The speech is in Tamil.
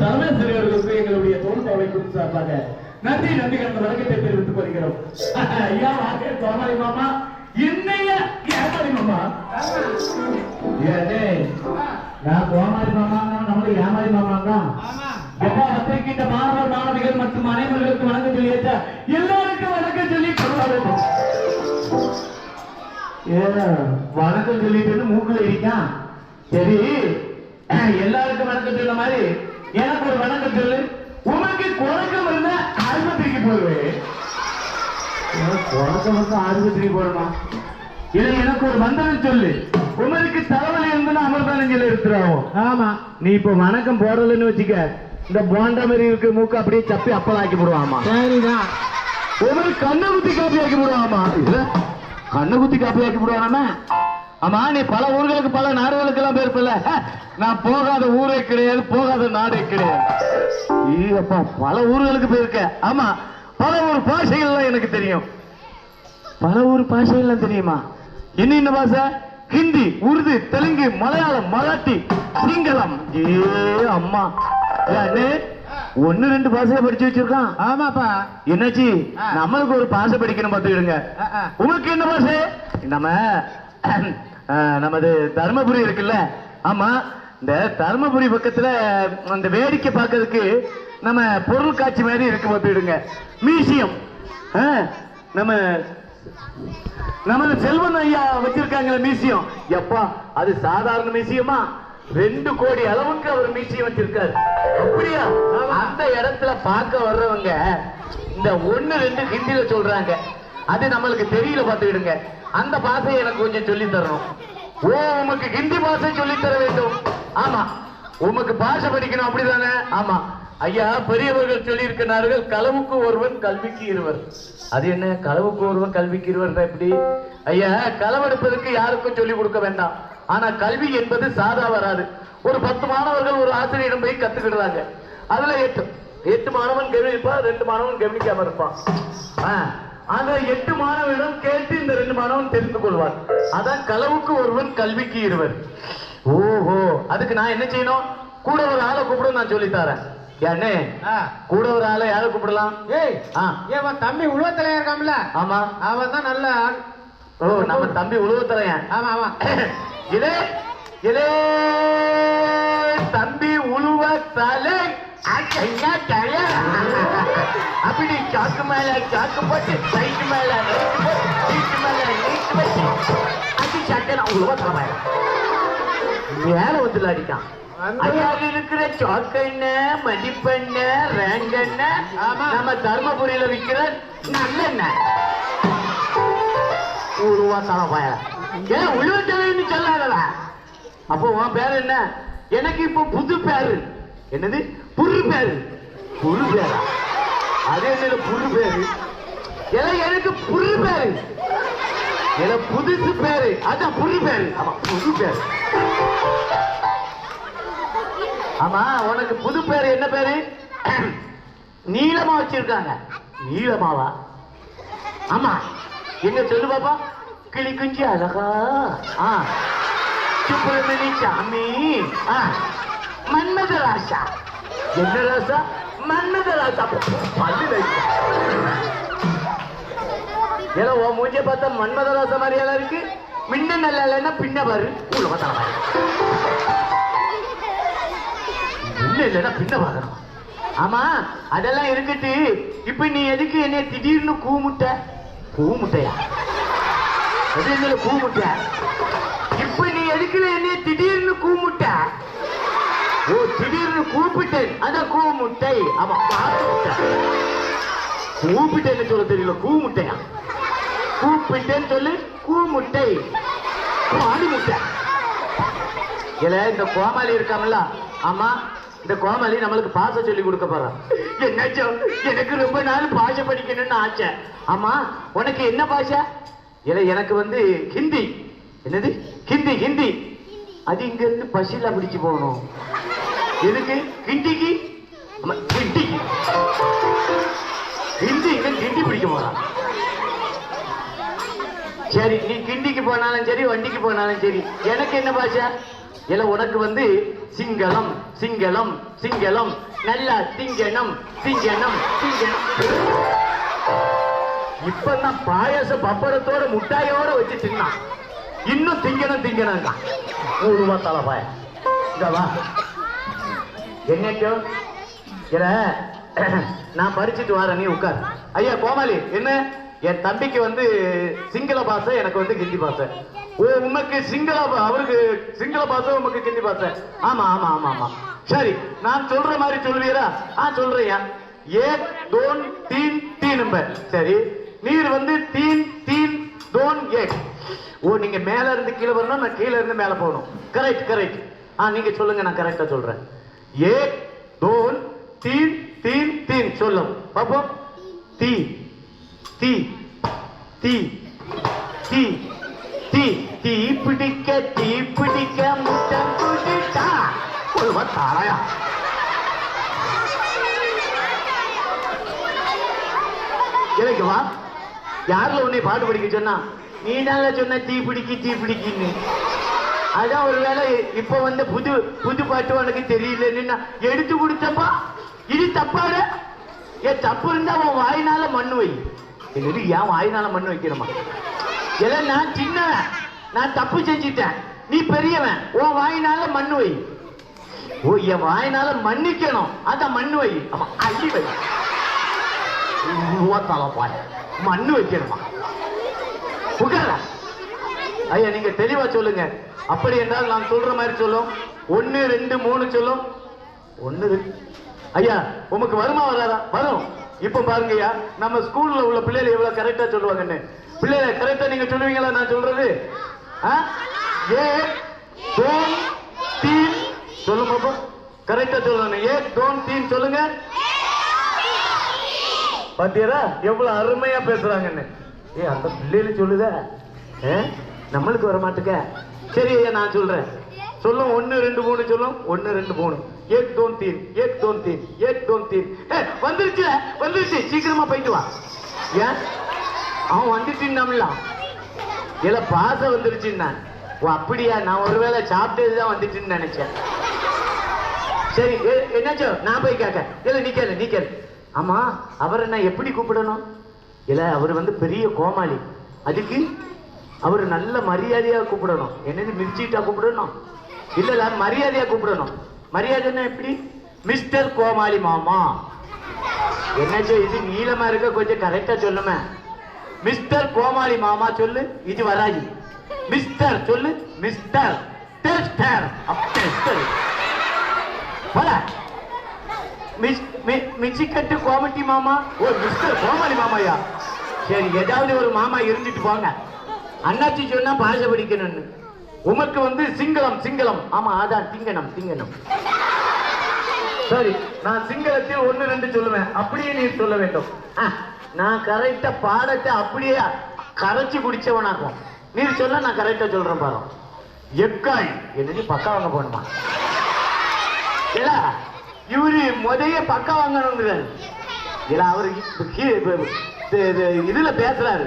சரமேஸ்வரர்களுக்கு எங்களுடைய தோல் அமைப்பின் சார்பாக நன்றி நன்றி கலந்த வணக்கத்தை தெரிவித்துக் கொள்கிறோம். ஐயா வாங்க கோமாளி மாமா. என்னைய ஏமாளி மாமா? ஏடே நான் கோமாளி மாமா நம்மளுக்கு ஏமாளி மாமா தான் எப்பா வந்திருக்கின்ற மாணவர் மாணவிகள் மற்றும் அனைவர்களுக்கு வணக்கம் சொல்லியாச்சா எல்லாருக்கும் வணக்கம் சொல்லி கொள்வார்கள் வணக்கம் சொல்லிட்டு மூக்குல இருக்கான் சரி. எல்லாருக்கும் வணக்கம் சொல்ல மாதிரி எனக்கு ஒரு வணக்கம் சொல்லு. உனக்கு குழக்கம் இருந்தா ஆஸ்பத்திரிக்கு போடுவேன் குழக்கம் வந்து ஆஸ்பத்திரிக்கு போறமா இல்ல எனக்கு ஒரு வந்தனம் சொல்லு. உமருக்கு தலைவலி இருந்துன்னா அமர்தானஞ்சில இருக்கிறாவோ ஆமா. நீ இப்ப வணக்கம் போடலன்னு வச்சுக்க இந்த போண்டா மாதிரி இருக்கு மூக்கு அப்படியே சப்பி அப்பலாக்கி போடுவாமா? சரிதான். உமருக்கு கண்ணை குத்தி காப்பி ஆக்கி போடுவாமா கண்ணை குத்தி காப்பி ஆக்கி போடுவானாமா? ஆமா நீ பல ஊர்களுக்கு பல நாடுகளுக்கு எல்லாம் போயிருப்பல நான் போகாத ஊரே கிடையாது போகாத நாடே கிடையாது. பல ஊர்களுக்கு போயிருக்க. ஆமா பல ஊர் பாஷைகள்லாம் எனக்கு தெரியும். பல ஊர் பாஷைகள்லாம் தெரியுமா? என்ன என்ன பாஷை? ஹிந்தி உருது தெலுங்கு மலையாளம் மராட்டி சிங்களம். ஏ அம்மா. ஒண்ணு ரெண்டு பாஷையை படிச்சு வச்சிருக்கான். ஆமாப்பா. என்னாச்சு. நம்மளுக்கு ஒரு பாஷை படிக்கணும் ஆ. உங்களுக்கு என்ன பாஷை? நம்ம நமது தர்மபுரி இருக்குல்ல? ஆமா இந்த தர்மபுரி பக்கத்துல அந்த வேடிக்கை பார்க்கறதுக்கு நம்ம பொருள் காட்சி மாதிரி இருக்கு பார்த்துக்கிடுங்க மியூசியம். ஆ, நம்ம நமது செல்வன் ஐயா வச்சிருக்காங்களே மியூசியம். எப்பா அது சாதாரண மியூசியமா? ரெண்டு கோடி அளவுக்கு அவர் மியூசியம் வச்சிருக்காரு. அப்படியா? அந்த இடத்துல பார்க்க வர்றவங்க இந்த ஒன்னு ரெண்டு ஹிந்தியில சொல்றாங்க. அது நம்மளுக்கு தெரியல பார்த்துக்கிடுங்க. அந்த பாஷையை எனக்கு கொஞ்சம் சொல்லி தரணும் ஓ உமக்கு ஹிந்தி பாஷை சொல்லி தர வேண்டும். ஆமா. உமக்கு பாஷை படிக்கணும் அப்படிதானே? ஆமா. ஐயா பெரியவர்கள் சொல்லி இருக்கிறார்கள் களவுக்கு ஒருவன் கல்விக்கு இருவர். அது என்ன? களவுக்கு ஒருவன் கல்விக்கு இருவர் எப்படி? ஐயா களவெடுப்பதற்கு யாருக்கும் சொல்லி கொடுக்க வேண்டாம். ஆனா கல்வி என்பது சாதா வராது. ஒரு பத்து மாணவர்கள் ஒரு ஆசிரியரிடம் போய் கத்துக்கிடுறாங்க. அதுல எட்டு எட்டு மாணவன் கவனிப்பான் ரெண்டு மாணவன் கவனிக்காம இருப்பான். ஆ, அந்த எட்டு மாணவனிடம் கேட்டு இந்த ரெண்டு மாணவன் தெரிந்து கொள்வார் அதான் களவுக்கு ஒருவன் கல்விக்கு இருவர். ஓஹோ அதுக்கு நான் என்ன செய்யணும்? கூட ஒரு ஆளை கூப்பிட நான் சொல்லி தரேன். ஆ. கூட ஒரு ஆளை யாரை கூப்பிடலாம்? ஏய் ஏன் தம்பி உருவத்துல இருக்கான்ல? ஆமா. அவன் தான் நல்ல ஆள். ஓ நம்ம தம்பி உழுவத்தலையன். ஆமா ஆமா. இதே இதே தம்பி உழுவ தலை அச்சையா தலை அப்படி சாக்கு மேல சாக்கு போட்டு சைட்டு மேல ரைட்டு போட்டு சீட்டு மேல நீட்டு வச்சு அடி சட்டை நான் உழுவ தலை மேல வந்து அடிக்கான் ஐயா இருக்கிற சாக்கெண்ண மதிப்பெண்ண ரேங்கெண்ண. நம்ம தர்மபுரியில விற்கிற நல்லெண்ணெய் உருவா தலை ஏன் உழுவ தலைன்னு சொல்லாதல அப்போ உன் பேர் என்ன? எனக்கு இப்போ புது பேரு. என்னது? புரு பேரு பேரா அதே என்ன புரு பேரு எனக்கு புரு பேரு எனக்கு புதுசு பேரு. அதான் புரு பேரு ஆமா புது பேரு ஆமா உனக்கு புது பேரு என்ன பேரு? நீளமா வச்சிருக்காங்க. நீளமாவா ஆமா. எங்க சொல்லு பாப்பா? கிளி குஞ்சி அழகா. ஆ. சுப்பிரமணி சாமி. ஆ. மன்மத ராசா என்ன ராசா மன்மத ராசா பல்லு ஏதோ உன் மூஞ்ச பார்த்தா மன்மத ராசா மாதிரியெல்லாம் இருக்கு. முன்ன நல்லா இல்லைன்னா பின்ன பாரு. உள்ள பார்த்தா முன்ன இல்லைன்னா பின்ன பார்க்கணும் ஆமா அதெல்லாம் இருக்கட்டு இப்ப நீ எதுக்கு என்னை திடீர்னு கூமுட்ட? கூமுட்டையா? அது என்ன கூமுட்ட. இப்ப நீ எதுக்கு என்னை திடீர்னு கூமுட்ட? ஓ திடீர்னு கூப்பிட்டேன். அந்த கூமுட்டை. ஆமா பாத்து முட்டை கூப்பிட்டேன்னு சொல்ல தெரியல கூமுட்டையா? கூப்பிட்டேன்னு சொல்லு கூமுட்டை. பாடி முட்டை இல்ல இந்த கோமாளி இருக்காமல்ல? ஆமா இந்த கோமாளி நம்மளுக்கு பாச சொல்லி கொடுக்க போறான் என்னாச்சோ எனக்கு ரொம்ப நாள் பாஷை படிக்கணும்னு ஆச்சை ஆமா உனக்கு என்ன பாஷை இல்ல எனக்கு வந்து ஹிந்தி. என்னது? ஹிந்தி ஹிந்தி. அது இங்க இருந்து பசில பிடிச்சு போகணும். எதுக்கு? கிண்டிக்கு? கிண்டிக்கு. கிண்டி இங்க கிண்டி பிடிக்க போறான். சரி நீ கிண்டிக்கு போனாலும் சரி வண்டிக்கு போனாலும் சரி எனக்கு என்ன பாஷை? இல்ல உனக்கு வந்து சிங்களம் சிங்களம் சிங்களம் நல்லா திங்கணம் திங்கணம் திங்கனம் இப்பதான் பாயச பப்பரத்தோட முட்டாயோட வச்சு தின்னான். இன்னும் திங்கணும் திங்கணும். நூறு ரூபாய் தலை பாய. என்னைக்கும்? என்னைக்கோ நான் பறிச்சுட்டு வரேன் நீ உட்கார். ஐயா கோமாளி என்ன? என் தம்பிக்கு வந்து சிங்கள பாசை எனக்கு வந்து ஹிந்தி பாஷை. ஓ உமக்கு சிங்கள அவருக்கு சிங்கள பாச உமக்கு ஹிந்தி பாஷை. ஆமா ஆமா ஆமா ஆமா. சரி நான் சொல்ற மாதிரி சொல்வீரா? ஆ சொல்றியா ஏ தோன் தீன் நம்பர். சரி நீர் வந்து தீன் தீன் தோன் ஏக் ஓ நீங்க மேல இருந்து கீழே வரணும் நான் கீழே இருந்து மேல போகணும். கரெக்ட் கரெக்ட் ஆ நீங்க சொல்லுங்க நான் கரெக்டா சொல்றேன். ஏக் தோன் தீன் தீன் தீன் சொல்லும். பாப்போம் தீ தீ தீ தீ தீ தீ பிடிக்க தீ பிடிக்க முட்டம் பிடிச்சா சொல்லுவா தாராயா எனக்கு வா. யாரில் உன்னை பாட்டு படிக்க சொன்னா? நீ நல்லா சொன்ன தீ பிடிக்கி தீ பிடிக்கின்னு அதான் ஒருவேளை இப்ப வந்த புது புது பாட்டு உனக்கு தெரியலன்னு நான் எடுத்து கொடுத்தப்பா. இது தப்பாரு ஏன் தப்பு இருந்தா உன் வாயினால மண்ணு வை. என்னது ஏன் வாயினால மண்ணு வைக்கிறமா இல்ல நான் சின்னவன். நான் தப்பு செஞ்சிட்டேன். நீ பெரியவன். உன் வாயினால மண்ணு வை. ஓ என் வாயினால மன்னிக்கணும். அதான் மண்ணு வை. ஆமா அள்ளி வை. ரூபாத்தால பாய். மண்ணு வைக்கணுமா? உட்கார ஐயா நீங்க தெளிவா சொல்லுங்க. அப்படி என்றால் நான் சொல்ற மாதிரி சொல்லும். ஒன்னு ரெண்டு மூணு சொல்லும். ஒன்னு ஐயா உமக்கு வருமா வராதா? வரும். இப்ப பாருங்க ஐயா நம்ம ஸ்கூல்ல உள்ள பிள்ளைகள் எவ்வளவு கரெக்டா சொல்லுவாங்கன்னு. பிள்ளைகளை கரெக்டா நீங்க சொல்லுவீங்களா நான் சொல்றது? ஆ? ஏ தோன் தீன். சொல்லுங்க கரெக்டா சொல்லணும் ஏ தோன் தீன் சொல்லுங்க. பாத்தியரா? எவ்வளவு அருமையா பேசுறாங்கன்னு. ஏ அந்த பிள்ளைல சொல்லுத. ஏ, நம்மளுக்கு வர மாட்டுக்க சரி ஐயா நான் சொல்றேன். சொல்லும் ஒன்னு ரெண்டு மூணு சொல்லும். ஒன்னு ரெண்டு மூணு. ஏக் தோன் தீன். ஏக் தோன் தீன். ஏக் தோன் தீன். ஏ வந்துருச்சு வந்துருச்சு. சீக்கிரமா போயிட்டு வா. ஏன் அவன் வந்துட்டுன்னாம்லாம் இல்ல பாச வந்துருச்சுன்னா ஓ அப்படியா? நான் ஒருவேளை சாப்பிட்டது தான் வந்துட்டுன்னு நினைச்சேன். சரி என்னாச்சோ? நான் போய் கேட்க இல்ல நீ கேளு நீ கேளு. ஆமா அவரை நான் எப்படி கூப்பிடணும்? இல்ல அவர் வந்து பெரிய கோமாளி. அதுக்கு அவர் நல்ல மரியாதையா கூப்பிடணும். என்னது மிர்ச்சிட்டா கூப்பிடணும்? இல்ல இல்ல மரியாதையா கூப்பிடணும். மரியாதைன்னா எப்படி? மிஸ்டர் கோமாளி மாமா. என்னாச்சோ இது நீளமா இருக்க கொஞ்சம் கரெக்டா சொல்லுமே. மிஸ்டர் கோமாளி மாமா சொல்லு. இது வராது. மிஸ்டர் சொல்லு. Mister tester. டெஸ்டர். போல மிஸ் மிச்சிக்கட்டு கோமட்டி மாமா ஓ மிஸ்டர் கோமாளி மாமாயா சரி ஏதாவது ஒரு மாமா இருந்துட்டு போங்க அண்ணாச்சி சொன்னா பாஷை படிக்கணும்னு உமக்கு வந்து சிங்களம் சிங்களம் ஆமா அதான் திங்கணும் திங்கணும் சரி நான் சிங்களத்தில் ஒண்ணு ரெண்டு சொல்லுவேன் அப்படியே நீ சொல்ல வேண்டும் நான் கரெக்டா பாடத்தை அப்படியே கரைச்சு குடிச்சவனாக்கும் நீ சொல்ல நான் கரெக்டா சொல்றேன் பாரு எக்காய் என்னது பக்கா வாங்க போகணுமா இல்ல இவரு முதைய பக்கா வாங்கணுங்கிறாரு இல்ல அவரு இதுல பேசுறாரு.